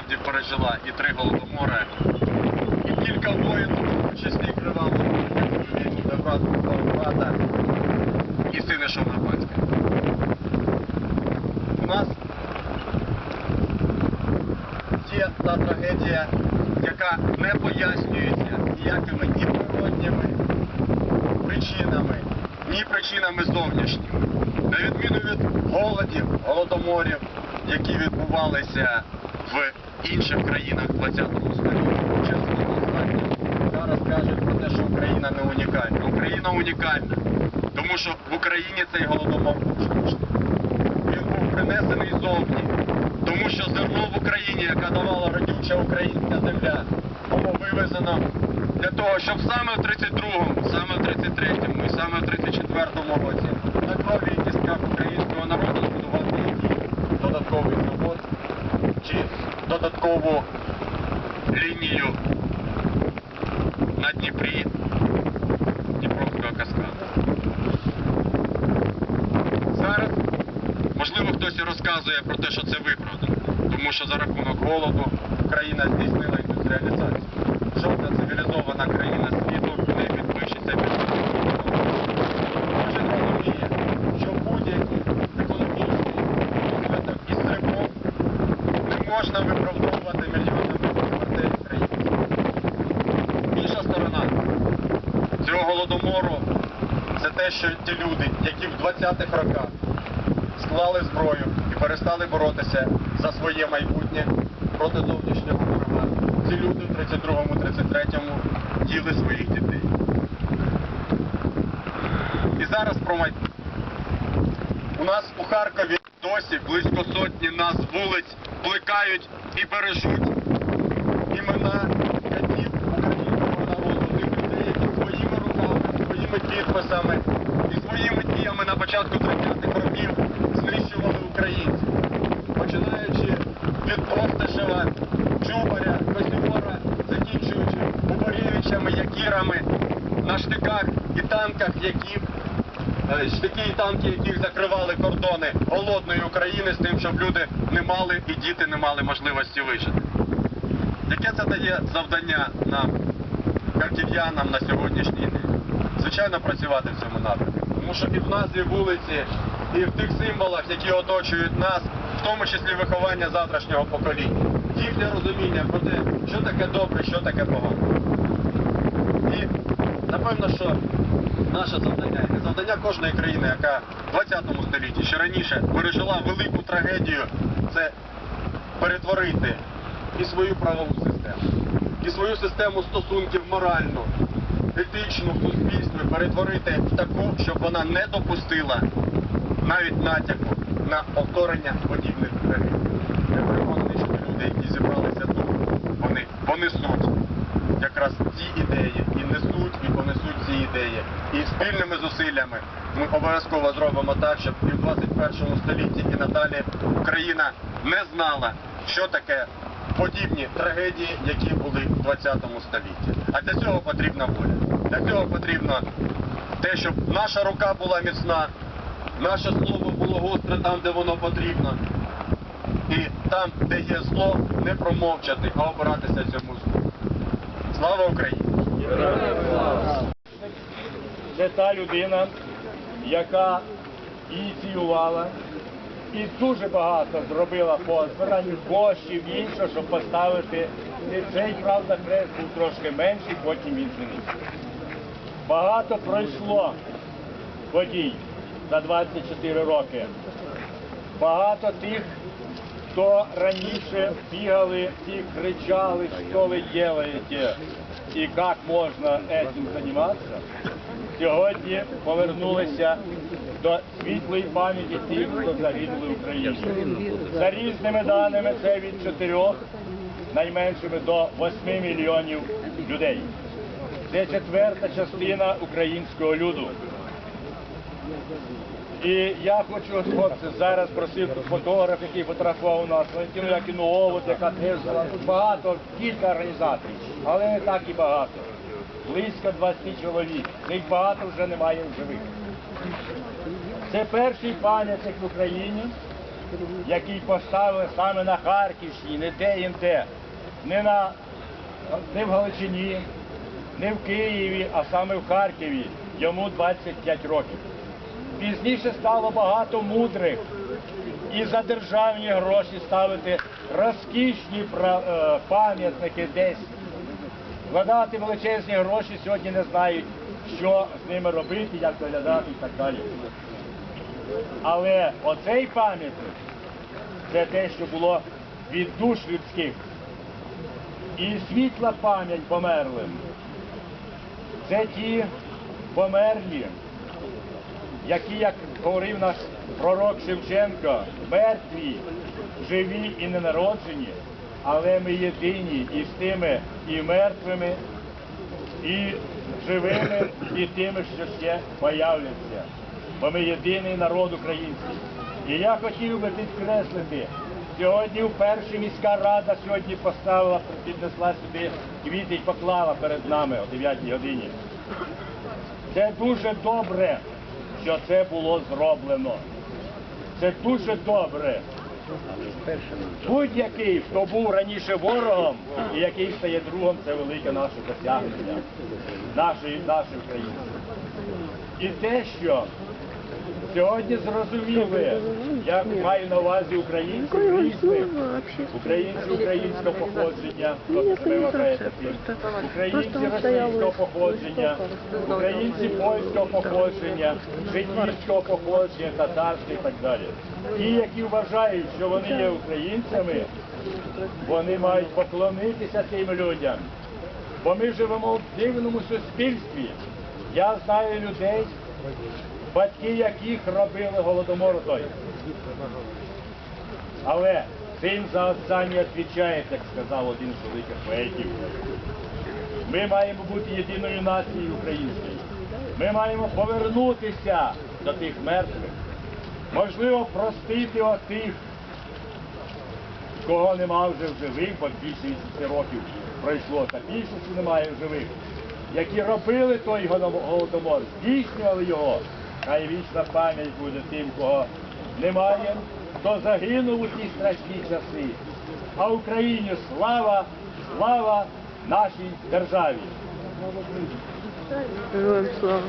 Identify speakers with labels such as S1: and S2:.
S1: справді пережила і три голодомори, і кілька воїн, числі криваву де брат брата і сини Шовнопанська. У нас є та трагедія, яка не пояснюється ніякими ні природніми причинами, ні причинами зовнішніми. На відміну від голодів, голодоморів, які відбувалися в інших країнах 20-го столітті. Чесно сказати, зараз кажуть про те, що Україна не унікальна. Україна унікальна, тому що в Україні цей голодомор був штучний. Він був принесений зовні, тому що зерно в Україні, яка давала родюча українська земля, було вивезено для того, щоб саме в 32-му, саме в 33-му і саме в 34-му році на крові і кістках українського народу збудувати який додатковий завод чи додаткову лінію на Дніпрі Дніпровського каскаду. Зараз Можливо, хтось і розказує про те, що це виправдано, тому що за рахунок голоду Україна здійснила індустріалізацію. Жодна цивілізована країна світу не підпишеться під Кожен розуміє, що будь-який економічний і стрибок не можна виправдовувати що ті люди, які в 20-х роках склали зброю і перестали боротися за своє майбутнє проти зовнішнього ворога. Ці люди в 32-му, 33-му їли своїх дітей. І зараз про майбутнє. У нас у Харкові досі близько сотні нас вулиць плекають і бережуть імена катів українського народу, тих людей, які своїми руками, своїми підписами на початку 30-х років знищували українців. Починаючи від Постишева, Чубаря, Косівора, закінчуючи Бубарєвичами, Якірами, на штиках і танках, які е, штики і танки, яких закривали кордони голодної України з тим, щоб люди не мали і діти не мали можливості вижити. Яке це дає завдання нам, харків'янам на сьогоднішній день? Звичайно, працювати в цьому напрямку. Тому що і в назві вулиці, і в тих символах, які оточують нас, в тому числі виховання завтрашнього покоління, їхнє розуміння про те, що таке добре, що таке погано. І напевно, що наше завдання і завдання кожної країни, яка в 20 столітті ще раніше пережила велику трагедію, це перетворити і свою правову систему, і свою систему стосунків моральну, етичну в суспільстві перетворити в таку, щоб вона не допустила навіть натяку на повторення подібних трагедій. Я переконаний, що люди, які зібралися тут, вони понесуть якраз ці ідеї і несуть і понесуть ці ідеї. І спільними зусиллями ми обов'язково зробимо так, щоб і в 21 столітті і надалі Україна не знала, що таке подібні трагедії, які були в 20 столітті. А для цього потрібна воля. Для цього потрібно те, щоб наша рука була міцна, наше слово було гостре там, де воно потрібно. І там, де є зло, не промовчати, а опиратися цьому злу. Слава Україні!
S2: Це та людина, яка ініціювала і дуже багато зробила по збиранню коштів і іншого, щоб поставити цей, правда, хрест був трошки менший, потім він змінився. Багато пройшло подій за 24 роки. Багато тих, хто раніше бігали і кричали, що ви робите і як можна цим займатися, сьогодні повернулися до світлої пам'яті тих, хто загинули в Україні. За різними даними це від 4 найменшими до 8 мільйонів людей. Це четверта частина українського люду. І я хочу, хлопці, зараз просив тут фотограф, який фотографував нас, Валентину Якіну яка теж багато, кілька організацій, але не так і багато. Близько 20 чоловік. Їх багато вже немає в живих. Це перший пам'ятник в Україні, який поставили саме на Харківщині, не де-інде, не, на, не в Галичині, не в Києві, а саме в Харкові. Йому 25 років. Пізніше стало багато мудрих і за державні гроші ставити розкішні е, пам'ятники десь. Вкладати величезні гроші сьогодні не знають, що з ними робити, як доглядати і так далі. Але оцей пам'ятник це те, що було від душ людських. І світла пам'ять померлим. Це ті померлі, які, як говорив наш пророк Шевченко, мертві, живі і ненароджені, але ми єдині із тими і мертвими, і живими, і тими, що ще появляться. Бо ми єдиний народ український. І я хотів би підкреслити, сьогодні вперше міська рада сьогодні поставила, піднесла сюди квіти і поклала перед нами о 9 годині. Це дуже добре, що це було зроблено. Це дуже добре. Будь-який, хто був раніше ворогом і який стає другом, це велике наше досягнення нашої, нашої країни. І те, що сьогодні зрозуміли, як маю на увазі українців різних, українці українського походження, тобто вважаєте тим, українці російського походження, українці польського походження, жидівського походження, татарського і так далі. Ті, які вважають, що вони є українцями, вони мають поклонитися тим людям. Бо ми живемо в дивному суспільстві. Я знаю людей, батьки яких робили голодомор той. Але син за отця не відповідає, як сказав один з великих поетів. Ми маємо бути єдиною нацією українською. Ми маємо повернутися до тих мертвих. Можливо, простити отих, кого нема вже в живих, бо більше 80 років пройшло, та більшості немає в живих, які робили той голодомор, здійснювали його. Хай вічна пам'ять буде тим, кого немає, хто загинув у ті страшні часи. А Україні слава, слава нашій державі.
S3: Героям слава.